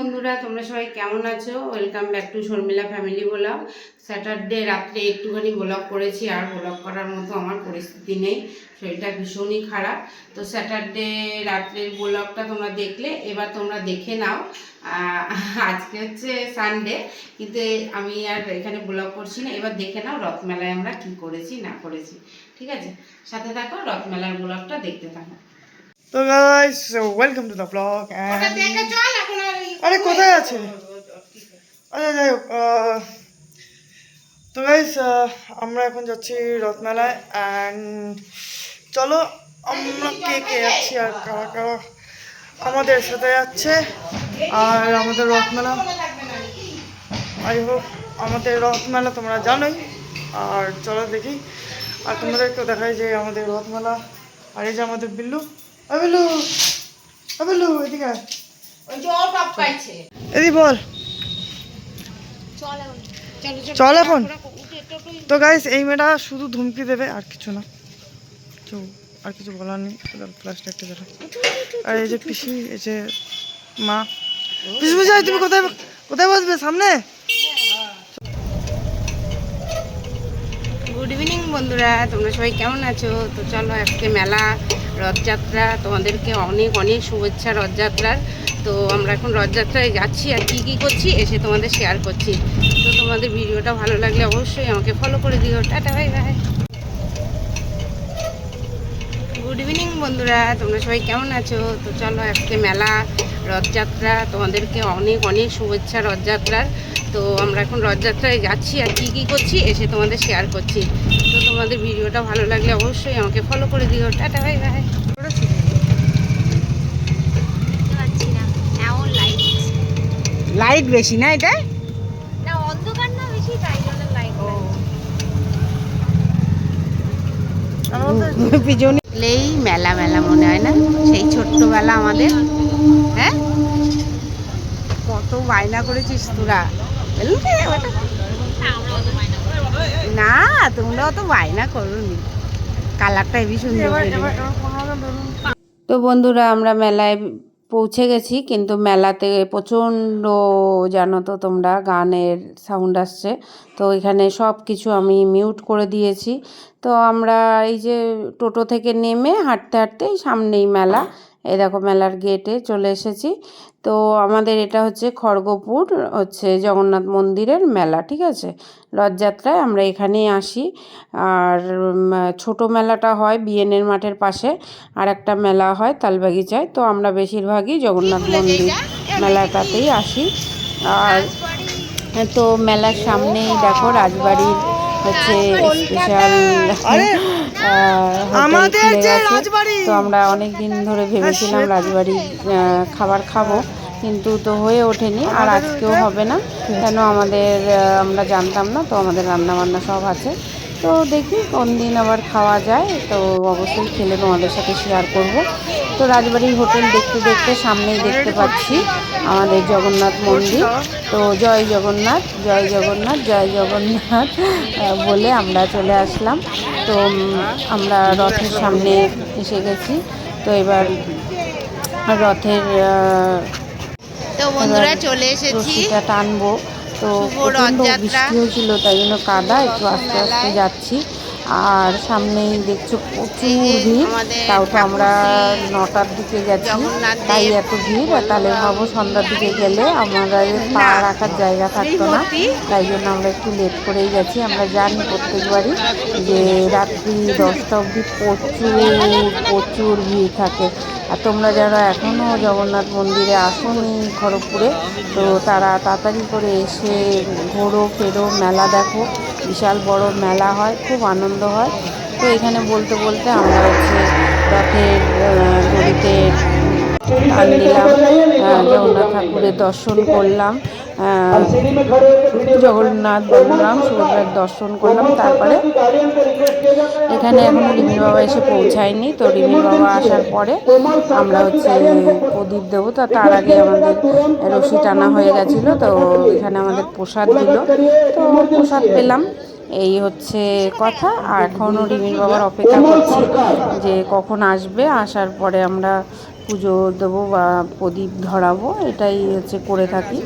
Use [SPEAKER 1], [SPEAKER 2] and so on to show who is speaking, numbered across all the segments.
[SPEAKER 1] বন্ধুরা, তোমরা সবাই কেমন আছো? Welcome back to Sharmila family vlog Saturday রাত্রে একটুখানি ব্লগ করেছি, আর ব্লগ করার মতো আমার পরিস্থিতি নেই। শরীরটা ভীষণই খারাপ। তো স্যাটারডে রাত্রের ব্লগটা তোমরা দেখলে, এবার তোমরা দেখে নাও। আজকে হচ্ছে সানডে কিন্তু আমি আর এখানে ব্লগ করছি না। এবার দেখে নাও রথমেলায় আমরা কি করেছি, না করেছি। ঠিক আছে? সাথে থাকো, রথমেলার ব্লগটা দেখতে থাকো।
[SPEAKER 2] তো guys welcome to the vlog আরে কোথায় আছে? আচ্ছা যাই হোক তো গাইস আমরা এখন যাচ্ছি রথমেলায় অ্যান্ড চলো আমরা কে কে যাচ্ছি আর কারা কারা আমাদের সাথে যাচ্ছে আর আমাদের রথমেলা। আই হোপ আমাদের রথমেলা তোমরা জানোই। আর চলো দেখি। আর তোমাদেরকেও দেখাই যে আমাদের রথমেলা। আর এই যে আমাদের বিল্লু। আ বিল্লু আ বিল্লু এদিকে আয়। এদিকে বল। চল এখন। তো গাইস এই মেয়েটা শুধু ধুমকি দেবে আর কিছু না। তো আর কিছু বলার নেই। প্লাসটা একটা দেখা আর এই যে পিসি এই যে মা। পিসি বুঝাই তুমি কোথায় কোথায় বসবে? সামনে?
[SPEAKER 1] গুড ইভিনিং বন্ধুরা। তোমরা সবাই কেমন আছো? তো চলো আজকে মেলা, রথযাত্রা, তোমাদেরকে অনেক অনেক শুভেচ্ছা রথযাত্রার। তো আমরা এখন রথযাত্রায় যাচ্ছি আর কী কী করছি এসে তোমাদের শেয়ার করছি। তো তোমাদের ভিডিওটা ভালো লাগলে অবশ্যই আমাকে ফলো করে দিও। টাটা ভাই ভাই গুড ইভিনিং বন্ধুরা। তোমরা সবাই কেমন আছো? তো চলো আজকে মেলা রথযাত্রা তোমাদেরকে অনেক অনেক শুভেচ্ছা রথযাত্রার। তো আমরা এখন রথযাত্রায় যাচ্ছি আর কী কী করছি এসে তোমাদের শেয়ার করছি। তো তোমাদের ভিডিওটা ভালো লাগলে অবশ্যই আমাকে ফলো করে দিও। টাটা বাই বাই
[SPEAKER 3] পাচ্ছি না এমন লাইট
[SPEAKER 1] লাইট বেশি না এটা?
[SPEAKER 3] না অন্ধকার না বেশি তাই জন্য লাইট
[SPEAKER 1] পিছনে মেলা মেলা মনে হয় না? সেই ছোট্টবেলা আমাদের। হ্যাঁ কত বায়না করেছিস তোরা। না তোমরা অত বায়না করোনি। কালারটা হেবি সুন্দর তো বন্ধুরা আমরা মেলায় পৌঁছে গেছি কিন্তু মেলাতে প্রচণ্ড জানো তো তোমরা গানের সাউন্ড আসছে। তো এখানে সব কিছু আমি মিউট করে দিয়েছি। তো আমরা এই যে টোটো থেকে নেমে হাঁটতে হাঁটতেই সামনেই মেলা। এই দেখো মেলার গেটে চলে এসেছি। তো আমাদের এটা হচ্ছে খড়গপুর হচ্ছে জগন্নাথ মন্দিরের মেলা ঠিক আছে? রথযাত্রায় আমরা এখানেই আসি। আর ছোট মেলাটা হয় বিএনের মাঠের পাশে আর একটা মেলা হয় তালবাগিচায়। তো আমরা বেশিরভাগই জগন্নাথ মন্দির মেলাটাতেই আসি। আর তো মেলার সামনেই দেখো রাজবাড়ির হচ্ছে স্পেশাল
[SPEAKER 2] আমাদের যে রাজবাড়ি।
[SPEAKER 1] তো আমরা অনেক দিন ধরে ভেবেছিলাম রাজবাড়ি খাবার খাব কিন্তু তো হয়ে ওঠেনি আর আজকেও হবে না। কেন আমাদের আমরা জানতাম না তো আমাদের রান্না বান্না সব আছে। তো দেখি কোন দিন আবার খাওয়া যায় তো অবশ্যই খেলে তোমাদের সাথে শেয়ার করব। তো রাজবাড়ির হোটেল দেখতে দেখতে সামনেই দেখতে পাচ্ছি আমাদের জগন্নাথ মন্দির। তো জয় জগন্নাথ জয় জগন্নাথ জয় জগন্নাথ বলে আমরা চলে আসলাম। তো আমরা রথের সামনে এসে গেছি। তো এবার রথের
[SPEAKER 3] তো বন্ধুরা চলে এসেছি।
[SPEAKER 1] টানবো। তো। বৃষ্টি হয়েছিল তাই জন্য কাদা একটু আস্তে আস্তে যাচ্ছি। আর সামনেই দেখছ প্রচুর ভিড়। তাও তো আমরা নটার দিকে গেছি তাই এত ভিড়। তাহলে ভাবো সন্ধ্যার দিকে গেলে আমাদের পা রাখার জায়গা থাকতো না। তাই জন্য আমরা একটু লেট করেই গেছি আমরা জানি প্রত্যেকবারই যে রাত্রি দশটা অবধি প্রচুর প্রচুর ভিড় থাকে। আর তোমরা যারা এখনও জগন্নাথ মন্দিরে আসোনি খড়গপুরে, তো তারা তাড়াতাড়ি করে এসে ঘোরো, ফেরো, মেলা দেখো। বিশাল বড় মেলা হয়, খুব আনন্দ হয়। তো এখানে বলতে বলতে আমরা হচ্ছে রথের দড়িতে টান দিলাম জগন্নাথ ঠাকুরের দর্শন করলাম। জগন্নাথ বলরাম সুভদ্রার দর্শন করলাম তারপরে এখানে এখন রিমির বাবা এসে পৌঁছায়নি তো রিমির বাবা আসার পরে আমরা হচ্ছে প্রদীপ দেবো তো তার আগে আমাদের রশি টানা হয়ে গেছিল তো এখানে আমাদের প্রসাদ দিল। তো প্রসাদ পেলাম এই হচ্ছে কথা আর এখনও রিমির বাবার অপেক্ষা করছি যে কখন আসবে আসার পরে আমরা পুজো দেবো বা প্রদীপ ধরাবো এটাই হচ্ছে করে থাকি।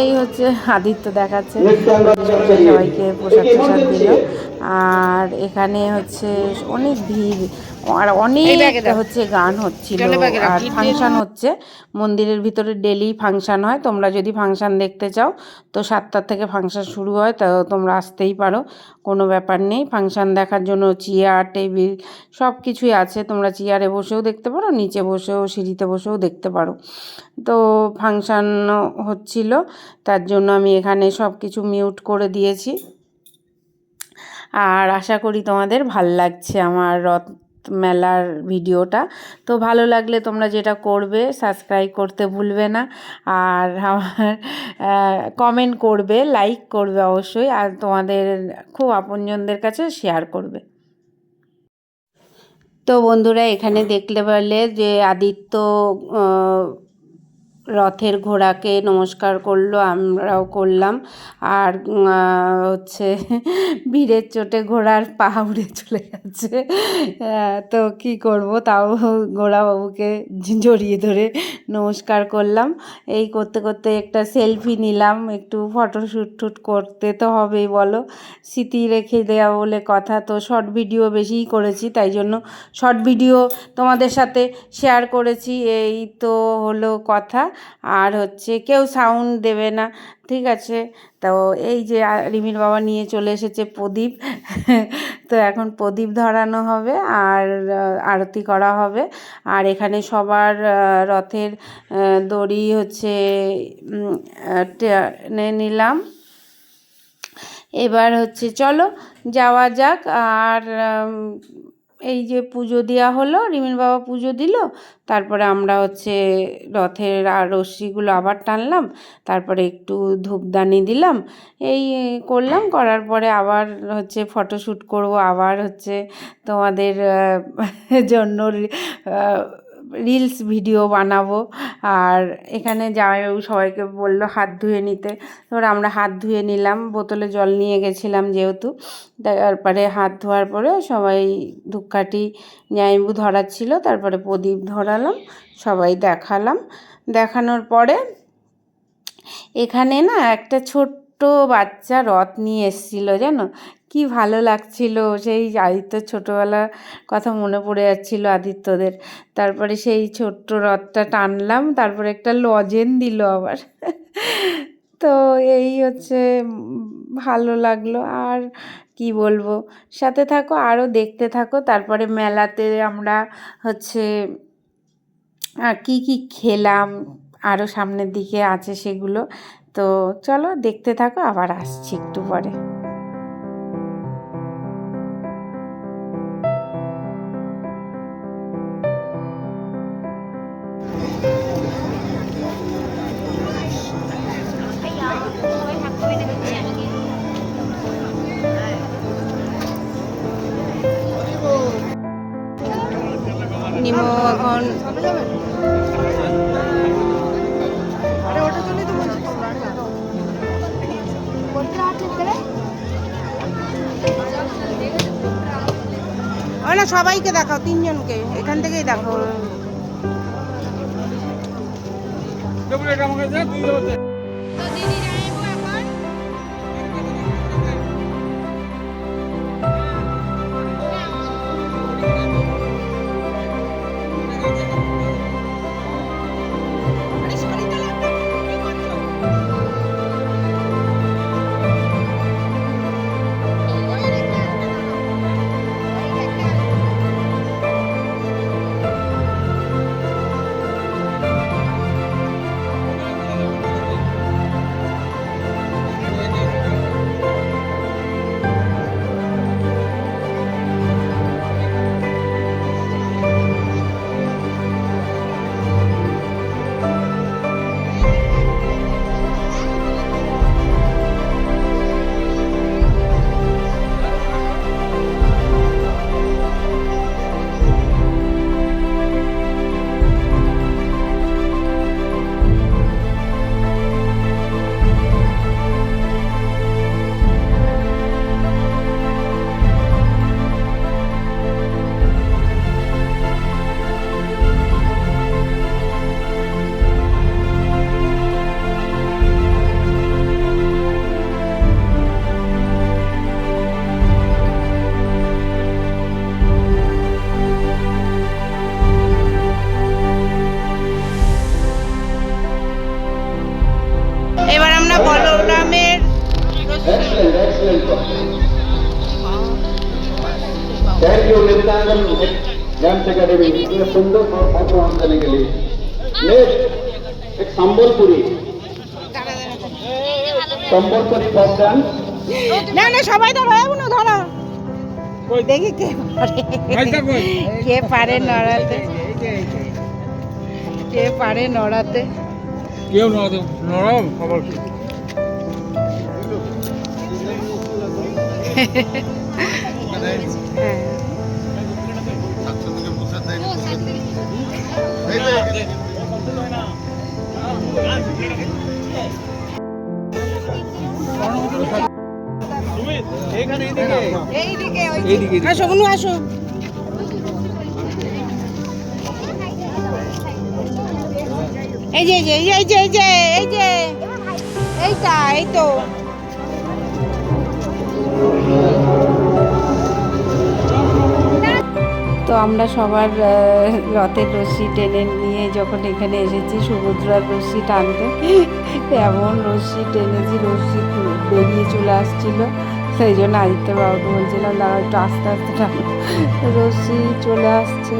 [SPEAKER 1] এই হচ্ছে আদিত্য দেখাচ্ছে। সবাইকে প্রসাদ প্রসাদ দিল। আর এখানে হচ্ছে অনেক ভিড়। আর অনেক হচ্ছে গান হচ্ছিল আর ফাংশন হচ্ছে। মন্দিরের ভিতরে ডেলি ফাংশন হয়। তোমরা যদি ফাংশন দেখতে চাও তো সাতটার থেকে ফাংশন শুরু হয় তো তোমরা আসতেই পারো। কোনো ব্যাপার নেই। ফাংশন দেখার জন্য চেয়ার টেবিল সব কিছুই আছে। তোমরা চেয়ারে বসেও দেখতে পারো নিচে বসেও সিঁড়িতে বসেও দেখতে পারো। তো ফাংশান হচ্ছিল। তার জন্য আমি এখানে সব কিছু মিউট করে দিয়েছি। আর আশা করি তোমাদের ভালো লাগছে। আমার রথ মেলার ভিডিওটা। তো ভালো লাগলে তোমরা যেটা করবে সাবস্ক্রাইব করতে ভুলবে না। আর আমার কমেন্ট করবে লাইক করবে অবশ্যই। আর তোমাদের খুব আপনজনদের কাছে শেয়ার করবে। তো বন্ধুরা, এখানে দেখলে পারলে যে আদিত্য রথের ঘোড়াকে নমস্কার করল, আমরাও করলাম। আর হচ্ছে ভিড়ের চোটে ঘোড়ার পা উড়ে চলে গেছে। তো কি করব? তাও ঘোড়া বাবুকে জড়িয়ে ধরে নমস্কার করলাম। এই করতে করতে একটা সেলফি নিলাম, একটু ফটোশ্যুট টুট করতে তো হবেই, বলো। স্মৃতি রেখে দেওয়া বলে কথা, তো শর্ট ভিডিও বেশিই করেছি, তাই জন্য শর্ট ভিডিও তোমাদের সাথে শেয়ার করেছি। এই তো হলো কথা। আর হচ্ছে কেউ সাউন্ড দেবে না, ঠিক আছে? তো এই যে রিমির বাবা নিয়ে চলে এসেছে প্রদীপ। তো এখন প্রদীপ ধরানো হবে আর আরতি করা হবে। আর এখানে সবার রথের দড়ি হচ্ছে টেনে নিলাম। এবার হচ্ছে চলো যাওয়া যাক। আর এই যে পুজো দেওয়া হলো রিমিন বাবা পুজো দিল, তারপরে আমরা হচ্ছে রথের আর রশ্মিগুলো আবার টানলাম, তারপরে একটু ধূপদানি দিলাম, এই করলাম, করার পরে আবার হচ্ছে ফটোশ্যুট করব, আবার হচ্ছে তোমাদের জন্য রিলস ভিডিও বানাবো। আর এখানে জামাইবাবু সবাইকে বলল হাত ধুয়ে নিতে। এবার আমরা হাত ধুয়ে নিলাম, বোতলে জল নিয়ে গেছিলাম যেহেতু। তারপরে হাত ধোয়ার পরে সবাই ধূপকাঠি জামাইবাবু ধরাচ্ছিল, তারপরে প্রদীপ ধরালাম, সবাই দেখালাম। দেখানোর পরে এখানে না একটা ছোট্ট বাচ্চা রথ নিয়ে এসেছিল, জানো? কি ভালো লাগছিল। সেই আদিত্য ছোটোবেলার কথা মনে পড়ে যাচ্ছিল আদিত্যদের। তারপরে সেই ছোট্ট রথটা টানলাম, তারপরে একটা লজেন দিল আবার। তো এই হচ্ছে, ভালো লাগল। আর কি বলব? সাথে থাকো আরও দেখতে থাকো। তারপরে মেলাতে আমরা হচ্ছে কী কী খেলাম আরও সামনের দিকে আছে সেগুলো। তো চলো দেখতে থাকো আবার আসছি একটু পরে। নিমো এখন
[SPEAKER 4] না সবাইকে দেখাও তিনজনকে। এখান থেকেই দেখো পুরী সবাই ধরো দেখি কে পারে। নড়াতে? কে পারে নড়াতে?
[SPEAKER 5] কেউ নড়াতে নড়াও খবর
[SPEAKER 4] হ্যাঁ। আসো বনু আসো এই যে এই যে এই যে এই যে এই যে, এইটা, এই তো।
[SPEAKER 1] তো আমরা সবার রথের রশ্মি টেনে নিয়ে যখন এখানে এসেছি সমুদ্রার রশ্মি টানতে, এমন রশ্মি টেনেছি রশ্মি বেরিয়ে চলে আসছিল। সেই জন্য আদিত্য বাবুকে বলছিলাম দাঁড়া একটু আস্তে আস্তে টানো। রশ্মি চলে আসছে।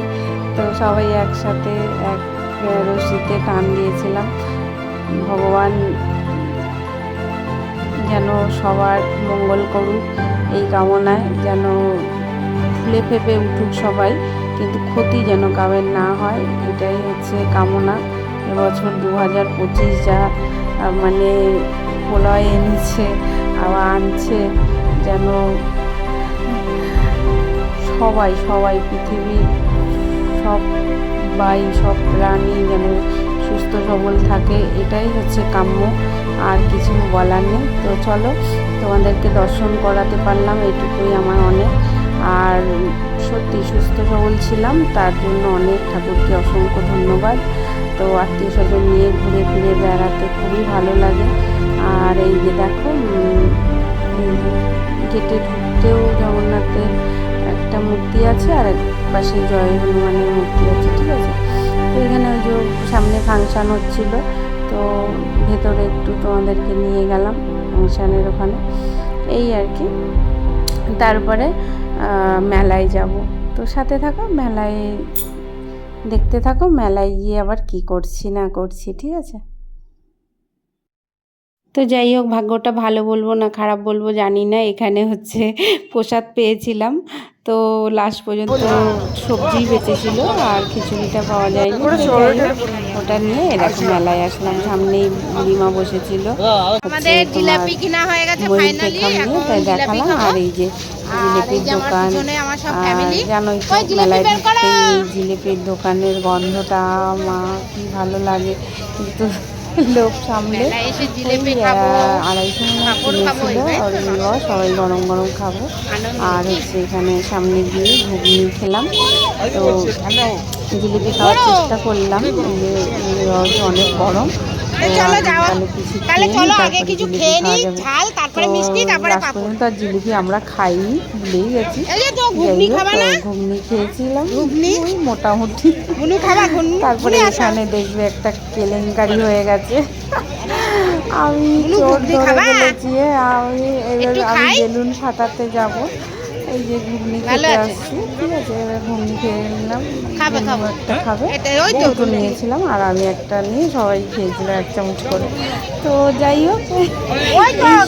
[SPEAKER 1] তো সবাই একসাথে এক রশ্মিতে টান দিয়েছিলাম। ভগবান যেন সবার মঙ্গল করুক এই কামনায়, যেন ফুলে ফেপে উঠুক সবাই, কিন্তু ক্ষতি যেন কাবের না হয়, এটাই হচ্ছে কামনা। এবছর দু হাজার পঁচিশ যা মানে প্রলয় এনেছে আবার আনছে যেন সবাই সবাই, পৃথিবীর সবাই সব প্রাণী যেন সুস্থ, সবল থাকে, এটাই হচ্ছে কাম্য, আর কিছু বলার নেই। তো চলো, তোমাদেরকে দর্শন করাতে পারলাম, এটুকুই আমার অনেক। আর সত্যি সুস্থ সবল ছিলাম, তার জন্য অনেক ঠাকুরকে অসংখ্য ধন্যবাদ। তো আত্মীয় স্বজন নিয়ে ঘুরে ফিরে বেড়াতে খুবই ভালো লাগে। আর এই যে দেখো গেটে ঢুকতেও জগন্নাথের একটা মূর্তি আছে, আর এক পাশে জয় হনুমানের মূর্তি আছে, ঠিক আছে? তো এখানে ওই যে সামনে ফাংশান হচ্ছিল, তো ভেতরে একটু তোমাদেরকে নিয়ে গেলাম ফাংশানের ওখানে। এই আর কি। তারপরে মেলায় যাব। তো সাথে থাকো মেলায় দেখতে থাকো মেলায় গিয়ে আবার কি করছি না করছি ঠিক আছে? তো যাই হোক ভাগ্যটা ভালো বলব না খারাপ বলব জানি না এখানে হচ্ছে প্রসাদ পেয়েছিলাম। তো লাস্ট পর্যন্ত সবজি বেঁচেছিল আর খিচুড়িটা পাওয়া যায়নি ওটা নিয়ে এরকম মেলায় আসলাম সামনেই বুড়িমা বসেছিল।
[SPEAKER 4] আমাদের জিলাপি কিনা হয়ে গেছে ফাইনালি এখন
[SPEAKER 1] তাই দেখালাম। আর এই যে জিলিপির দোকান জানোই তো মেলায় জিলিপির দোকানের গন্ধটা মা কি ভালো লাগে। কিন্তু লোক সামলে
[SPEAKER 4] জিলিপি
[SPEAKER 1] আহ, আড়াইশো কিনেছিল আর সবাই গরম গরম খাব। আর? হচ্ছে এখানে সামনে গিয়ে ঘুগনি খেলাম। তো জিলিপি খাওয়ার চেষ্টা করলাম অনেক গরম। জিলিপি আমরা খাইনি ভুলেই গেছি।
[SPEAKER 4] ঘুগনি
[SPEAKER 1] খেয়েছিলাম।
[SPEAKER 4] ঘুগনি?
[SPEAKER 1] মোটামুটি। তারপরে এখানে দেখবে একটা কেলেঙ্কারি হয়ে গেছে। আমি
[SPEAKER 4] গুনু
[SPEAKER 1] চোর ধরে ফেলেছি আমি এবার আমি বেলুন ফাটাতে যাব। এই যে ঘুগনি
[SPEAKER 4] ভালো আছে।
[SPEAKER 1] ঠিক আছে এবার ঘুগনি খেয়ে নিলাম।
[SPEAKER 4] খাবে,
[SPEAKER 1] একটা খাবে।
[SPEAKER 4] ওই তো
[SPEAKER 1] নিয়েছিলাম আর আমি একটা নিয়ে সবাই খেয়েছিলাম এক চামচ করে। তো যাই হোক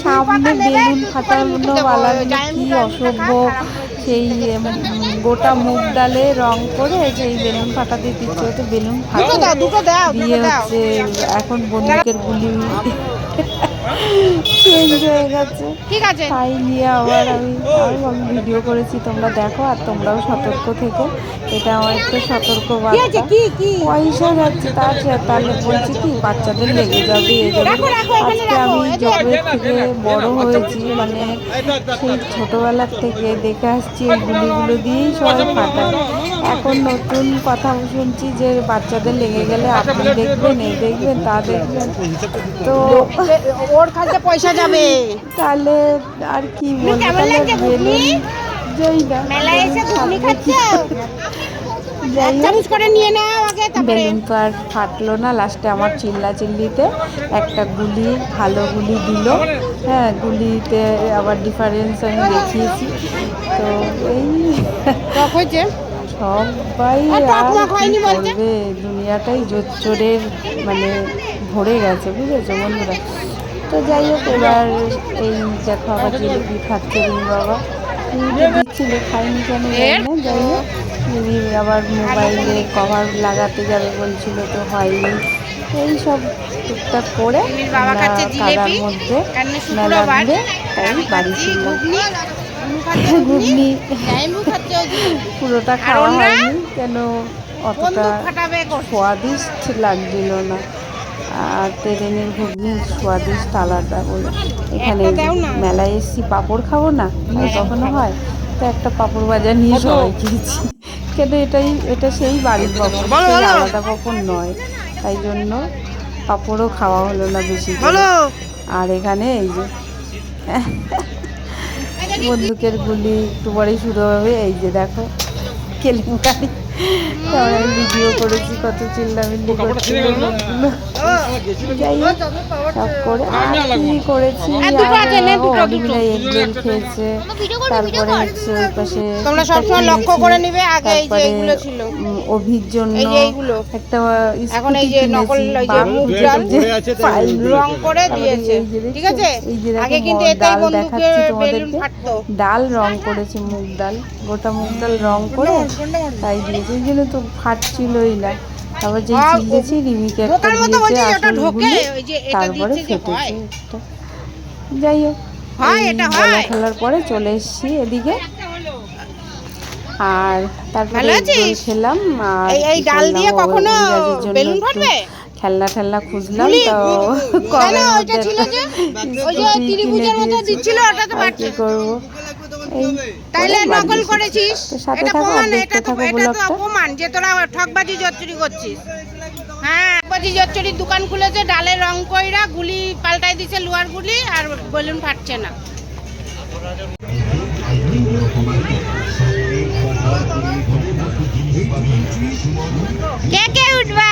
[SPEAKER 1] সামনে ফাটানো বালাগুলো কি অসভ্য সেই গোটা মুগ ডালে রং করে সেই বেলুন ফাটাতে দিচ্ছে। তো বেলুন ফাটে। দিয়ে হচ্ছে এখন বন্দুকের গুলি। চেঞ্জ হয়ে গেছে।
[SPEAKER 4] ঠিক আছে।
[SPEAKER 1] তাই নিয়ে আবার আমি আমি ভিডিও করেছি তোমরা দেখো আর তোমরাও সতর্ক থেকো। এটা আমার একটা সতর্ক বার্তা। পয়সা যাচ্ছে তার তাহলে বলছি কি বাচ্চাদের লেগে যাবে এ আজকে আমি যবে থেকে বড় হয়েছি মানে সেই ছোটবেলার থেকে দেখে আসছি এই গুলিগুলো দিয়েই সবাই ফাটায়। এখন নতুন কথা শুনছি যে বাচ্চাদের লেগে গেলে আপনি দেখবেন এই দেখবেন তা দেখবেন। তো
[SPEAKER 4] ওর কাছে পয়সা যাবে।
[SPEAKER 1] তাহলে আর কি বলব? তাহলে
[SPEAKER 4] লাগছে
[SPEAKER 1] যাই না
[SPEAKER 4] মেলায় এসে ঘুগনি
[SPEAKER 1] সামনে কি
[SPEAKER 4] খাচ্ছ?
[SPEAKER 1] যাই হোক।
[SPEAKER 4] চামচ করে নিয়ে নাও আগে
[SPEAKER 1] বেলুন তো আর ফাটলো না। লাস্টে আমার চিল্লা চিল্লিতে একটা গুলি ভালো গুলি দিল। হ্যাঁ গুলিতে আবার ডিফারেন্স আমি দেখিয়েছি। তো এই
[SPEAKER 4] হয়েছে?
[SPEAKER 1] সবাই? করবে দুনিয়াটাই জোচ্চোরের মানে ভরে গেছে বুঝেছ বন্ধুরা? তো যাই হোক এবার এই দেখো আবার জিলিপি খাচ্ছে রিমি বাবা। দিচ্ছিল খাইনি কেন না যাই হোক। আবার মোবাইলে কভার লাগাতে যাবে বলছিল তো হয়নি। এই সব টুকটাক করে কাদার মধ্যে
[SPEAKER 4] শুক্রবার।
[SPEAKER 1] তাই বাড়ি
[SPEAKER 4] খাচ্ছি
[SPEAKER 1] ফিরলাম।
[SPEAKER 4] ঘুগনি।
[SPEAKER 1] পুরোটা খাওয়া হয়নি কেন অতটা স্বাদিষ্ট লাগছিল না। আর ট্রেনের ঘুগনি স্বাদিষ্ট আলাদা বলে। এখানে মেলায় এসছি পাঁপড় খাব না? তাই কখনো হয়? তো একটা পাঁপড় বাজার নিয়ে সবাই খেয়েছি। কেন এটাই এটা সেই বাড়ির পাঁপড়। আলাদা পাঁপড় নয়। তাই জন্য পাঁপড়ও খাওয়া হলো না বেশি। আর এখানে এই যে বন্দুকের গুলি একটু পরেই শুরু হবে। এই যে দেখো কেলেঙ্কারি। ভিডিও করেছি কত চিল্লামিল্লি করছি। সব করে আর কি করেছি রোল খেয়েছে। তারপরে হচ্ছে ওই পাশে
[SPEAKER 4] তোমরা
[SPEAKER 1] একটা
[SPEAKER 4] সবসময় লক্ষ্য করে নিবে, আগে এই যে এইগুলো ছিল।
[SPEAKER 1] অভির জন্য
[SPEAKER 4] এই যে এইগুলো।
[SPEAKER 1] একটা
[SPEAKER 4] এখন এই যে নকল
[SPEAKER 1] কিনেছি,
[SPEAKER 4] যে
[SPEAKER 1] বাম
[SPEAKER 4] মুগ ডাল রং করে দিয়েছে।
[SPEAKER 1] এই?
[SPEAKER 4] ঠিক আছে?
[SPEAKER 1] এই যে দেখো
[SPEAKER 4] আগে কিন্তু এটাই
[SPEAKER 1] ডাল
[SPEAKER 4] বেলুন
[SPEAKER 1] তোমাদেরকে।
[SPEAKER 4] ফাটতো।
[SPEAKER 1] ডাল রং করেছে মুগ ডাল। গোটা মুগ ডাল রং করে তাই দিয়েছে। ওই জন্য তো ফাটছিলই না। তারপর যে চিল্লেছি রিমিকে একটা দিয়েছে আসল গুলি, তারপরে ফেটেছে যাই হোক। খেলার পরে চলে এসেছি এদিকে। আর তারপরে? খেলাম আর
[SPEAKER 4] এই- ডাল দিয়ে কখনো বেলুন ফাটবে?
[SPEAKER 1] খেলনা ঠেলনা খুঁজলাম তো
[SPEAKER 4] কেন
[SPEAKER 1] কলের
[SPEAKER 4] ছিল যে? ওই যে ত্রিভুজের মতো
[SPEAKER 1] দিয়েছে।
[SPEAKER 4] ওটা তো
[SPEAKER 1] আর কি করব?
[SPEAKER 4] তাইলে নকল করেছিস? এটা প্রমাণ এটা তো এটা তো অপমান যে তোরা ঠকবাজি জচ্চুরি করছিস। হ্যাঁ ঠকবাজি জচ্চুরির দোকান খুলেছে ডালের রং কইরা গুলি পাল্টাই দিছে লোহার গুলি আর বেলুন ফাটছে না। কে কে উঠবা?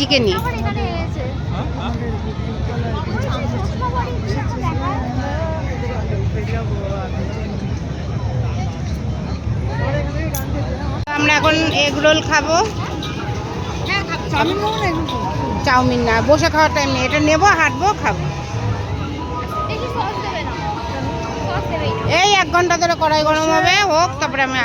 [SPEAKER 4] পিসিকে নিয়ে। আমরা এখন এগ রোল খাব। চাউমিন না বসে খাওয়ার টাইম নেই। এটা নেব হাঁটবো খাব। এই এক ঘণ্টা ধরে কড়াই গরম হবে হোক তারপরে আমি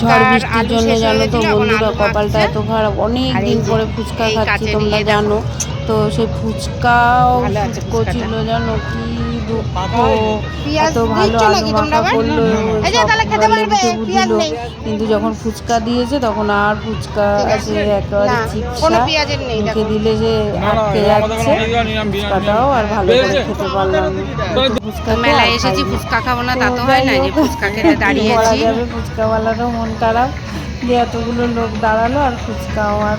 [SPEAKER 1] ঝড় বৃষ্টির জন্য জানো তো বন্ধুরা কপালটা এত খারাপ। অনেক দিন পরে ফুচকা খাচ্ছি তোমরা জানো। তো সেই ফুচকাও করছিল জানো কি এত ভালো
[SPEAKER 4] দিচ্ছ
[SPEAKER 1] আলু মাখা করল। কিন্তু যখন ফুচকা দিয়েছে তখন আর ফুচকা
[SPEAKER 4] আছে।
[SPEAKER 1] আছে একেবারে চিপসা। মুখে দিলে যে আটকে যাচ্ছে ফুচকাটাও আর ভালো করে খেতে পারলাম না। ফুচকা
[SPEAKER 4] মেলায় এসেছি ফুচকা খাব না তা তো হয় না যে ফুচকা খেতে দাঁড়িয়েছি।
[SPEAKER 1] ফুচকাওয়ালারও মন খারাপ। যে এতগুলো লোক দাঁড়াল আর ফুচকা আমার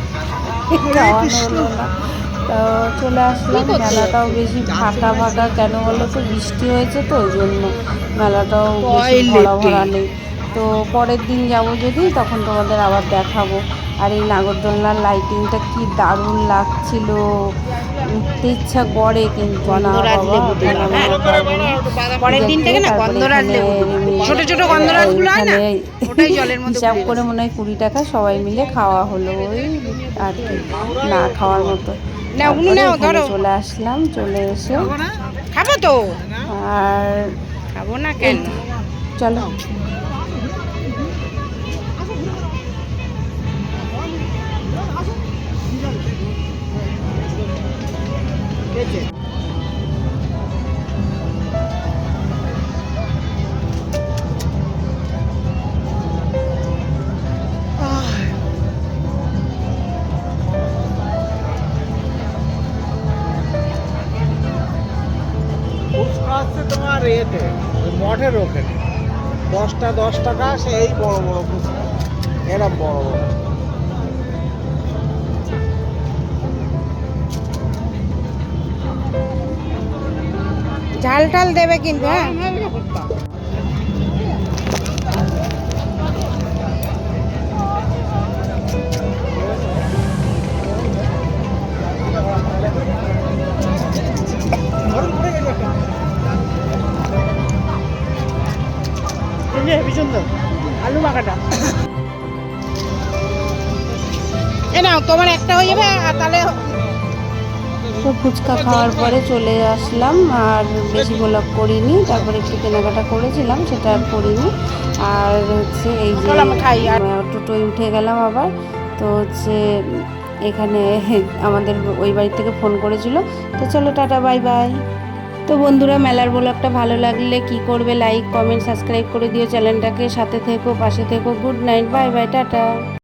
[SPEAKER 1] খাওয়ানো হলো না। তো চলে আসলাম। মেলাটাও বেশি ফাঁকা ফাঁকা কেন বলো তো? বৃষ্টি হয়েছে তো ওই জন্য মেলাটাও বেশি ভরা ভরা নেই। তো পরের দিন যাব যদি তখন তোমাদের আবার দেখাবো। আর এই নাগরদোলনার লাইটিংটা কি দারুণ লাগছিল। উঠতে ইচ্ছা করে কিন্তু
[SPEAKER 4] হ্যাঁ।
[SPEAKER 1] আমরা পারব না।
[SPEAKER 4] পরের দিন থেকে না গন্ধরাজ
[SPEAKER 1] এখানে
[SPEAKER 4] লেবু
[SPEAKER 1] রিমি-
[SPEAKER 4] ছোট ছোট গন্ধরাজগুলো হয় না? ওটাই জলের মধ্যে
[SPEAKER 1] হিসাব করে মনে হয় কুড়ি টাকা সবাই মিলে খাওয়া হলো ওই আর কি না খাওয়ার মতো।
[SPEAKER 4] নাও, উনু নাও, ধরো।
[SPEAKER 1] চলে আসলাম চলে এসে।
[SPEAKER 4] খাব তো।
[SPEAKER 1] আর
[SPEAKER 4] খাব না কেন?
[SPEAKER 1] চলো।
[SPEAKER 6] মঠে মঠের ওখানে দশটা দশ টাকা সে এই বড় বড় ফুচকা এরম বড় বড়।
[SPEAKER 4] ঝাল টাল দেবে কিন্তু হ্যাঁ?
[SPEAKER 1] তো ফুচকা খাওয়ার পরে চলে আসলাম আর বেশি ব্লগ করিনি তারপরে একটু কেনাকাটা করেছিলাম সেটা আর করিনি। আর হচ্ছে এই যে টোটোয় উঠে গেলাম আবার। তো হচ্ছে এখানে আমাদের ওই বাড়ি থেকে ফোন করেছিল তো চলো টাটা বাই বাই। তো বন্ধুরা মেলার ব্লগটা ভালো লাগলে কি করবে লাইক কমেন্ট সাবস্ক্রাইব করে দিও। চ্যানেলটাকে সাথে থেকো পাশে থেকো। Good night bye bye tata.